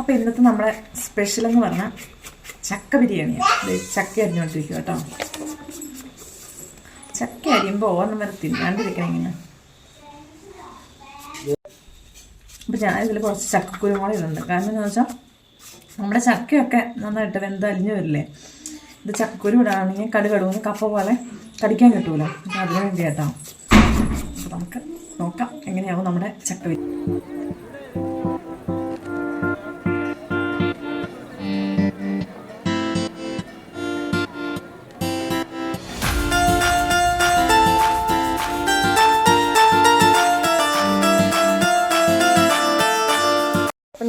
അപ്പോൾ ഇന്നത്തെ നമ്മുടെ സ്പെഷ്യൽ എന്ന് പറഞ്ഞാൽ ചക്ക ബിരിയാണിയാണ് ചക്ക അരിഞ്ഞുകൊണ്ടിരിക്കുക കേട്ടോ. ചക്ക അരിയുമ്പോൾ ഓർമ്മ വരെ തിന്നാണ്ടിരിക്കണം ഇങ്ങനെ. അപ്പൊ ഞാൻ ഇതിൽ കുറച്ച് ചക്കക്കുരു കൂടെ ഇടുന്നുണ്ട് കാരണം എന്താണെന്ന് വെച്ചാൽ നമ്മുടെ ചക്കയൊക്കെ നന്നായിട്ട് വെന്ത് അലിഞ്ഞു വരില്ലേ? ഇത് ചക്കക്കുരു ഇടാണെങ്കിൽ കടുകടുവെന്ന് കപ്പ പോലെ കടിക്കാൻ കിട്ടൂല. അതിന് വേണ്ടി കേട്ടോ അപ്പോൾ നമുക്ക് നോക്കാം എങ്ങനെയാവും നമ്മുടെ ചക്ക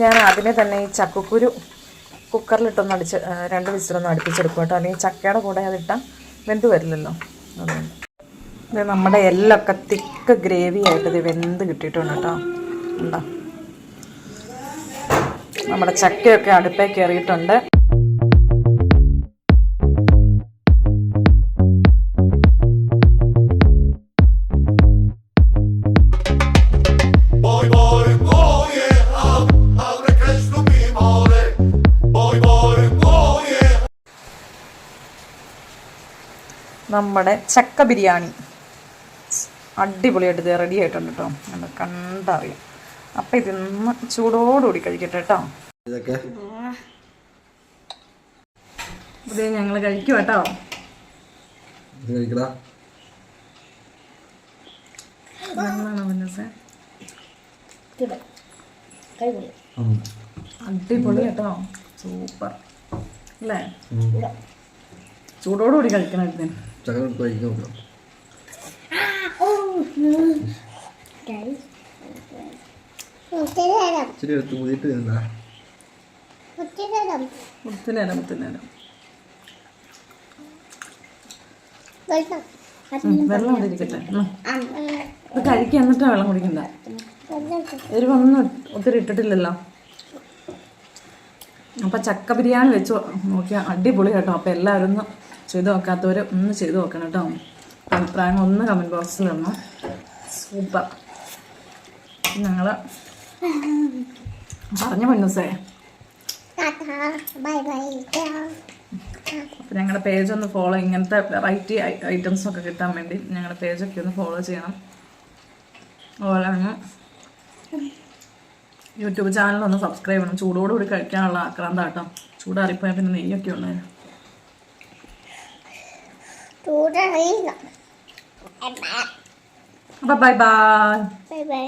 ഞാൻ അതിനെ തന്നെ ഈ ചക്കക്കുരു കുക്കറിലിട്ടൊന്ന് അടിച്ച് രണ്ട് വിസിലൊന്ന് അടുപ്പിച്ചെടുക്കും കേട്ടോ. അല്ലെങ്കിൽ ചക്കയുടെ കൂടെ അതിട്ടാൽ വെന്ത് വരില്ലല്ലോ. അതുകൊണ്ട് ഇത് നമ്മുടെ എല്ലൊക്കെ തിക്ക് ഗ്രേവി ആയിട്ട് ഇത് വെന്ത് കിട്ടിയിട്ടുണ്ട് കേട്ടോ. ഉണ്ടോ? നമ്മുടെ ചക്കയൊക്കെ അടുപ്പേ കയറിയിട്ടുണ്ട്. നമ്മുടെ ചക്ക ബിരിയാണി. അടിപൊളിയായിട്ട് ഇത് റെഡി ആയിട്ടുണ്ട് കേട്ടോ. നമ്മൾ കണ്ടറിയാം. അപ്പം ഇതിന്ന് ചൂടോടുകൂടി കഴിക്കട്ടെ കേട്ടോ. ഇതൊക്കെ. ഇത് ഞങ്ങൾ കഴിക്കും കേട്ടോ. അടിപൊളി കേട്ടോ. സൂപ്പർ. അല്ലേ? ചൂടോടുകൂടി കഴിക്കണം ഇതിന്. ചക്ക എടുത്ത് കഴിക്കാൻ നോക്കണം. ഇച്ചിരി എടുത്ത് മുതിയിട്ട് എന്താ മുത്തുനേരം മുത്തുനേരം വെള്ളം ഇരിക്കട്ടെ. ഇത് കഴിക്കുക വെള്ളം കുടിക്കണ്ട. എരിവൊന്നും ഒത്തിരി ഇട്ടിട്ടില്ലല്ലോ. അപ്പം ചക്ക ബിരിയാണി വെച്ച്. നോക്കിയാൽ അടിപൊളി കേട്ടോ. അപ്പോൾ എല്ലാവരും ഒന്ന് ചെയ്ത് നോക്കാത്തവർ ഒന്ന് ചെയ്ത് നോക്കണം കേട്ടോ. അഭിപ്രായം ഒന്ന് കമന്റ് ബോക്സിൽ ഇടണം. സൂപ്പർ. ഞങ്ങൾ പറഞ്ഞു പൊന്നൂസേ അപ്പം ഞങ്ങളുടെ പേജ് ഒന്ന് ഫോളോ ഇങ്ങനത്തെ വെറൈറ്റി ഐറ്റംസ് ഒക്കെ കിട്ടാൻ വേണ്ടി ഞങ്ങളുടെ പേജൊക്കെ ഒന്ന് ഫോളോ ചെയ്യണം. അതുപോലെ തന്നെ യൂട്യൂബ് ചാനൽ ഒന്ന് സബ്സ്ക്രൈബ് ചെയ്യണം. ചൂടോടുകൂടി കഴിക്കാനുള്ള ആക്രാന്ത കേട്ടോ ചൂടാറിപ്പോയാൽ പിന്നെ നെയ്യൊക്കെ ഉള്ളത് ചൂടറിയില്ല. അപ്പം ബൈ ബൈ. Bye bye.